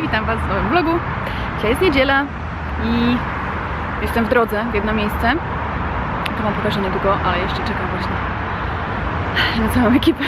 Witam Was w nowym vlogu. Dzisiaj jest niedziela i jestem w drodze w jedno miejsce. To Wam pokażę niedługo, ale jeszcze czekam właśnie na całą ekipę.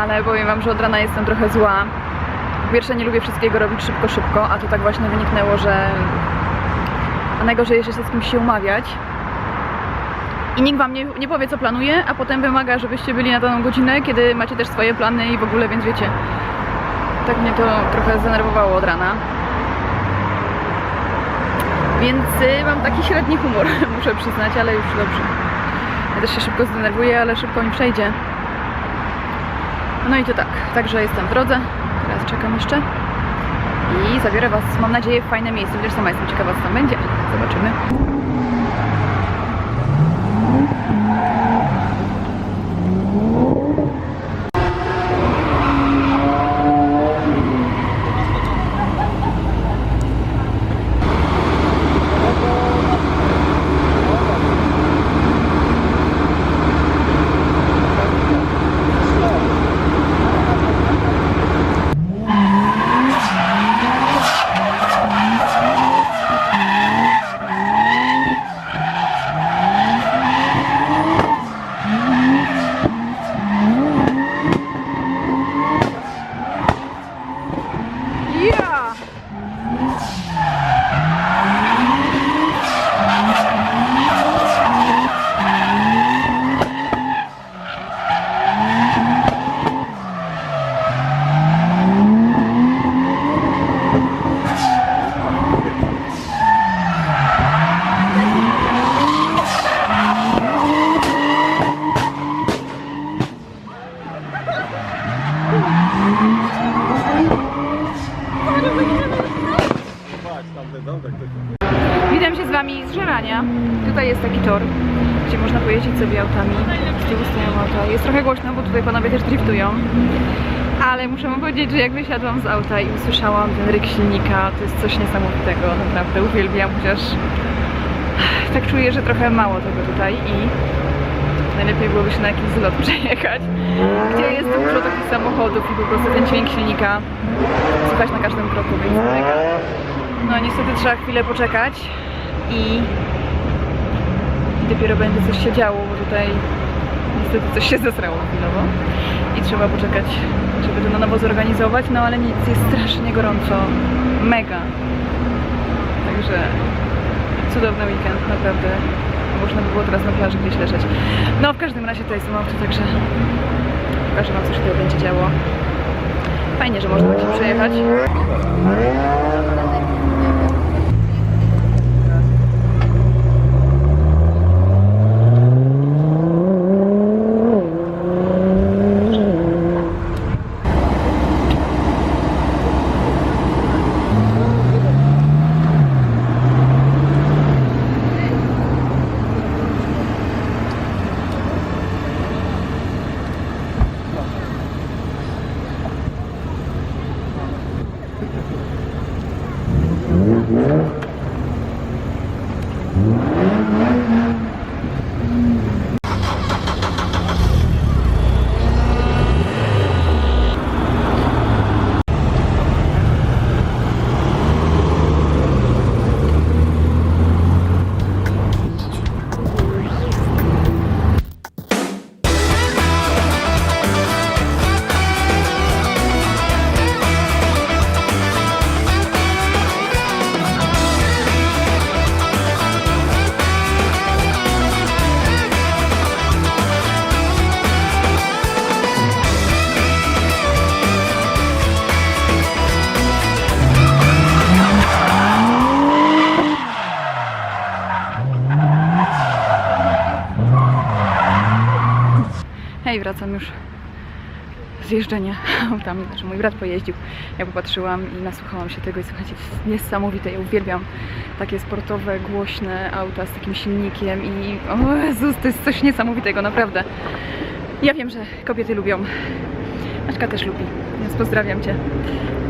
Ale powiem Wam, że od rana jestem trochę zła. Po pierwsze nie lubię wszystkiego robić szybko, szybko, a to tak właśnie wyniknęło, że a najgorzej jeszcze się z kimś się umawiać. I nikt wam nie, nie powie, co planuje, a potem wymaga, żebyście byli na daną godzinę, kiedy macie też swoje plany i w ogóle, więc wiecie. Tak mnie to trochę zdenerwowało od rana. Więc y, mam taki średni humor, muszę przyznać, ale już dobrze. Ja też się szybko zdenerwuję, ale szybko mi przejdzie. No i to tak, także jestem w drodze. Teraz czekam jeszcze. I zabiorę Was, mam nadzieję, w fajne miejsce, chociaż sama jestem ciekawa, co tam będzie. Zobaczymy. Ja! Witam się z Tutaj jest taki tor, gdzie można pojeździć sobie autami. Z tyłu stoją auta. Jest trochę głośno, bo tutaj panowie też driftują. Ale muszę wam powiedzieć, że jak wysiadłam z auta i usłyszałam ten ryk silnika, to jest coś niesamowitego, naprawdę uwielbiam, chociaż tak czuję, że trochę mało tego tutaj i najlepiej byłoby się na jakiś zlot przejechać, gdzie jest dużo takich samochodów i po prostu ten dźwięk silnika słychać na każdym kroku, więc mega. No niestety trzeba chwilę poczekać i dopiero będzie coś się działo, bo tutaj niestety coś się zesrało chwilowo i trzeba poczekać, żeby to na nowo zorganizować, no ale nic, jest strasznie gorąco, mega. Także cudowny weekend, naprawdę. Można by było teraz na plaży gdzieś leżeć. No w każdym razie tutaj są auto, także pokażę wam co się tutaj będzie działo. Fajnie, że można będzie przejechać. Hej, wracam już z jeżdżenia autami, znaczy mój brat pojeździł, ja popatrzyłam i nasłuchałam się tego i słuchajcie, jest niesamowite, ja uwielbiam takie sportowe, głośne auta z takim silnikiem i o Jezus, to jest coś niesamowitego, naprawdę. Ja wiem, że kobiety lubią, Aczka też lubi, więc pozdrawiam Cię,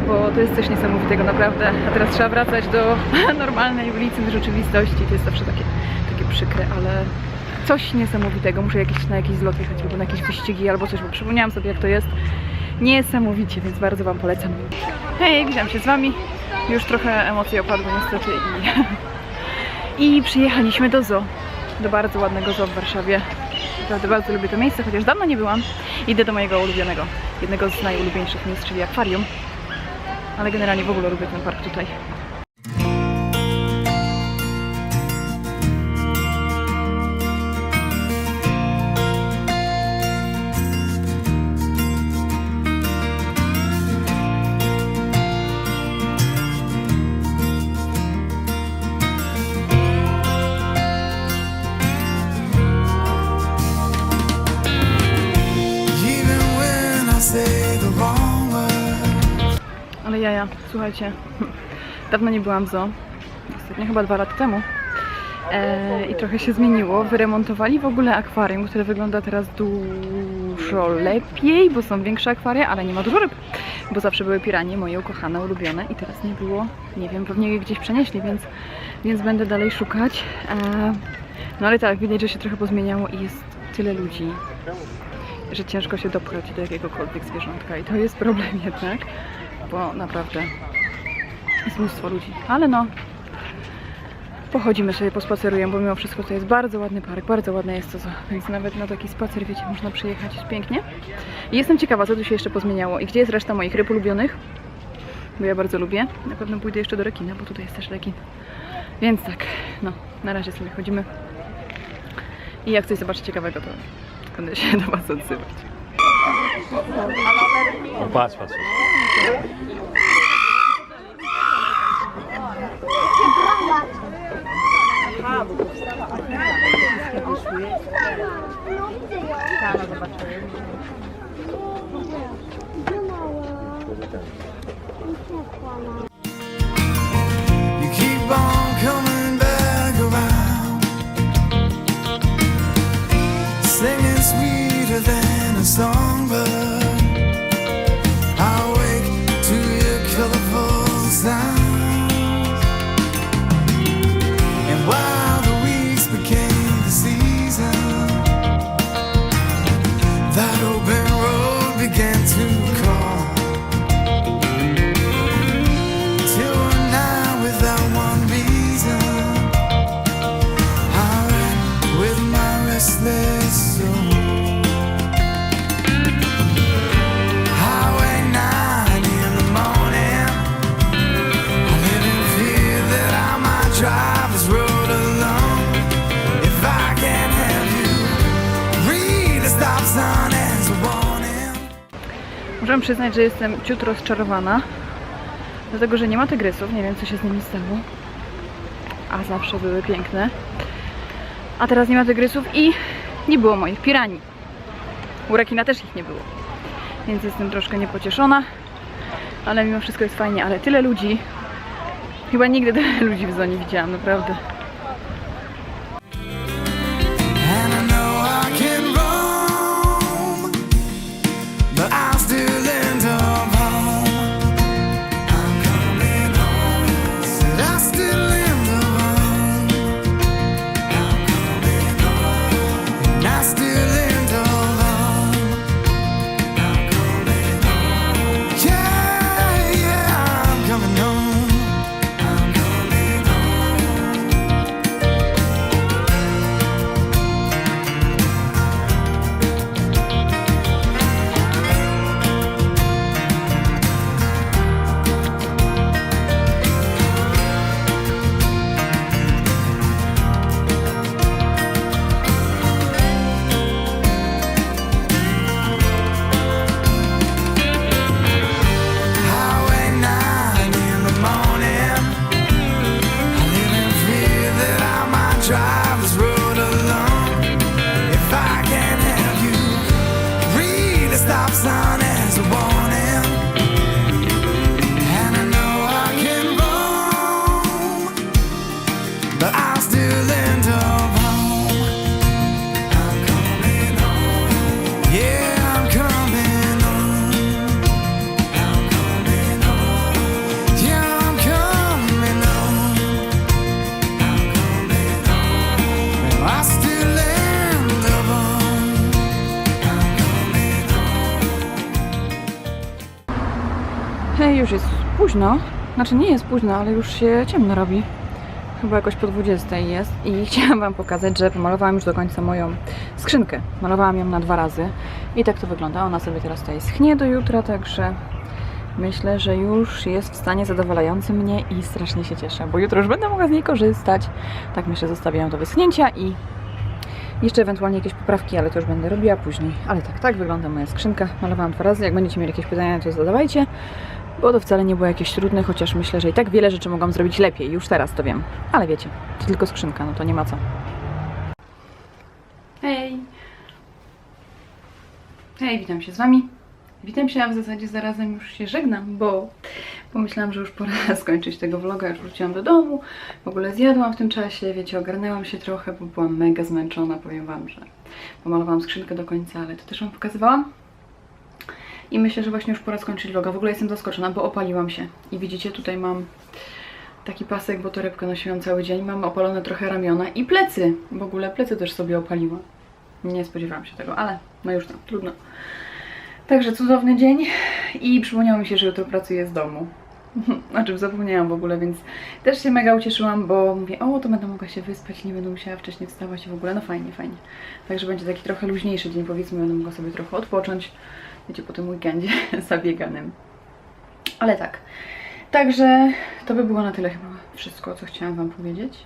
bo to jest coś niesamowitego, naprawdę. A teraz trzeba wracać do normalnej ulicy, do rzeczywistości, to jest zawsze takie, takie przykre, ale coś niesamowitego. Muszę jakieś, na jakiś zlot jechać albo na jakieś wyścigi albo coś, bo przypomniałam sobie jak to jest Niesamowicie, więc bardzo Wam polecam. Hej, witam się z Wami. Już trochę emocje opadły niestety i, i przyjechaliśmy do zoo. Do bardzo ładnego zoo w Warszawie. Naprawdę bardzo lubię to miejsce, chociaż dawno nie byłam. Idę do mojego ulubionego, jednego z najulubieńszych miejsc, czyli akwarium. Ale generalnie w ogóle lubię ten park tutaj. Jaja, słuchajcie, dawno nie byłam w zoo. Ostatnio chyba dwa lata temu. E, I trochę się zmieniło. Wyremontowali w ogóle akwarium, które wygląda teraz dużo lepiej, bo są większe akwaria, ale nie ma dużo ryb. Bo zawsze były piranie, moje ukochane, ulubione i teraz nie było. Nie wiem, pewnie je gdzieś przenieśli, więc, więc będę dalej szukać. E, no ale tak, widać, że się trochę pozmieniało i jest tyle ludzi, że ciężko się dopchać do jakiegokolwiek zwierzątka i to jest problem jednak, bo naprawdę jest mnóstwo ludzi. Ale no, pochodzimy sobie, pospacerujemy, bo mimo wszystko to jest bardzo ładny park, bardzo ładne jest to, więc nawet na taki spacer, wiecie, można przyjechać, pięknie. I jestem ciekawa, co tu się jeszcze pozmieniało i gdzie jest reszta moich ryb ulubionych, bo ja bardzo lubię. Na pewno pójdę jeszcze do rekina, bo tutaj jest też rekin. Więc tak, no, na razie sobie chodzimy. I jak coś zobaczyć ciekawego, to będę się do Was odzywać. O, patrz, patrz. Singing sweeter than a songbird. Muszę przyznać, że jestem ciut rozczarowana, dlatego że nie ma tygrysów, nie wiem co się z nimi stało, a zawsze były piękne. A teraz nie ma tygrysów i nie było moich piranii. U rekina też ich nie było, więc jestem troszkę niepocieszona, ale mimo wszystko jest fajnie, ale tyle ludzi, chyba nigdy tyle ludzi w zonie widziałam, naprawdę. Już jest późno. Znaczy nie jest późno, ale już się ciemno robi. Chyba jakoś po 20 jest. I chciałam Wam pokazać, że pomalowałam już do końca moją skrzynkę. Malowałam ją na dwa razy. I tak to wygląda. Ona sobie teraz tutaj schnie do jutra, także myślę, że już jest w stanie zadowalającym mnie i strasznie się cieszę, bo jutro już będę mogła z niej korzystać. Tak myślę, zostawiam do wyschnięcia i jeszcze ewentualnie jakieś poprawki, ale to już będę robiła później. Ale tak, tak wygląda moja skrzynka. Malowałam dwa razy. Jak będziecie mieli jakieś pytania, to zadawajcie, bo to wcale nie było jakieś trudne, chociaż myślę, że i tak wiele rzeczy mogłam zrobić lepiej. Już teraz to wiem. Ale wiecie, to tylko skrzynka, no to nie ma co. Hej! Hej, witam się z Wami. Witam się, a w zasadzie zarazem już się żegnam, bo pomyślałam, że już pora skończyć tego vloga. Już wróciłam do domu, w ogóle zjadłam w tym czasie, wiecie, ogarnęłam się trochę, bo byłam mega zmęczona, powiem Wam, że pomalowałam skrzynkę do końca, ale to też Wam pokazywałam. I myślę, że właśnie już pora skończyć vloga. W ogóle jestem zaskoczona, bo opaliłam się. I widzicie, tutaj mam taki pasek, bo torebkę nosiłam cały dzień. Mam opalone trochę ramiona i plecy. W ogóle plecy też sobie opaliłam. Nie spodziewałam się tego, ale no już tam, trudno. Także cudowny dzień i przypomniało mi się, że jutro pracuję z domu. O czym zapomniałam w ogóle, więc też się mega ucieszyłam, bo mówię, o, to będę mogła się wyspać, nie będę musiała wcześniej wstawać i w ogóle, no fajnie, fajnie. Także będzie taki trochę luźniejszy dzień, powiedzmy, będę mogła sobie trochę odpocząć, wiecie, po tym weekendzie zabieganym. Ale tak, także to by było na tyle chyba wszystko, co chciałam Wam powiedzieć.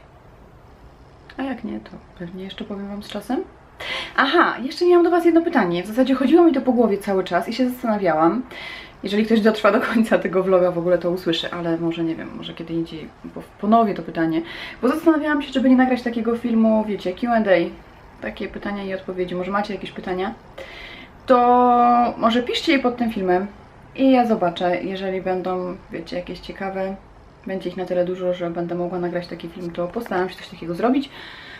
A jak nie, to pewnie jeszcze powiem Wam z czasem. Aha, jeszcze miałam do Was jedno pytanie. W zasadzie chodziło mi to po głowie cały czas i się zastanawiałam. Jeżeli ktoś dotrwa do końca tego vloga, w ogóle to usłyszy, ale może nie wiem, może kiedy indziej po- ponowię to pytanie. Bo zastanawiałam się, żeby nie nagrać takiego filmu, wiecie, QA, takie pytania i odpowiedzi. Może macie jakieś pytania? To może piszcie je pod tym filmem i ja zobaczę. Jeżeli będą, wiecie, jakieś ciekawe, będzie ich na tyle dużo, że będę mogła nagrać taki film, to postaram się coś takiego zrobić.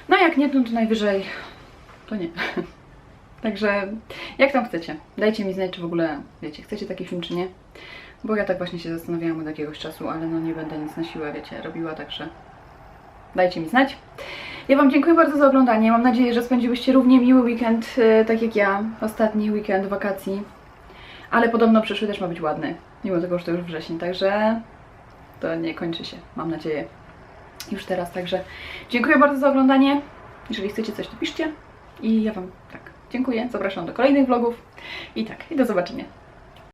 No jak nie, to najwyżej to nie. Także jak tam chcecie. Dajcie mi znać, czy w ogóle, wiecie, chcecie taki film, czy nie. Bo ja tak właśnie się zastanawiałam od jakiegoś czasu, ale no nie będę nic na siłę, wiecie, robiła, także dajcie mi znać. Ja Wam dziękuję bardzo za oglądanie. Mam nadzieję, że spędziłyście równie miły weekend, e, tak jak ja. Ostatni weekend wakacji. Ale podobno przyszły też ma być ładny, mimo tego, że to już wrzesień, także to nie kończy się, mam nadzieję. Już teraz, także dziękuję bardzo za oglądanie. Jeżeli chcecie coś, to piszcie. I ja Wam tak dziękuję. Zapraszam do kolejnych vlogów. I tak, i do zobaczenia.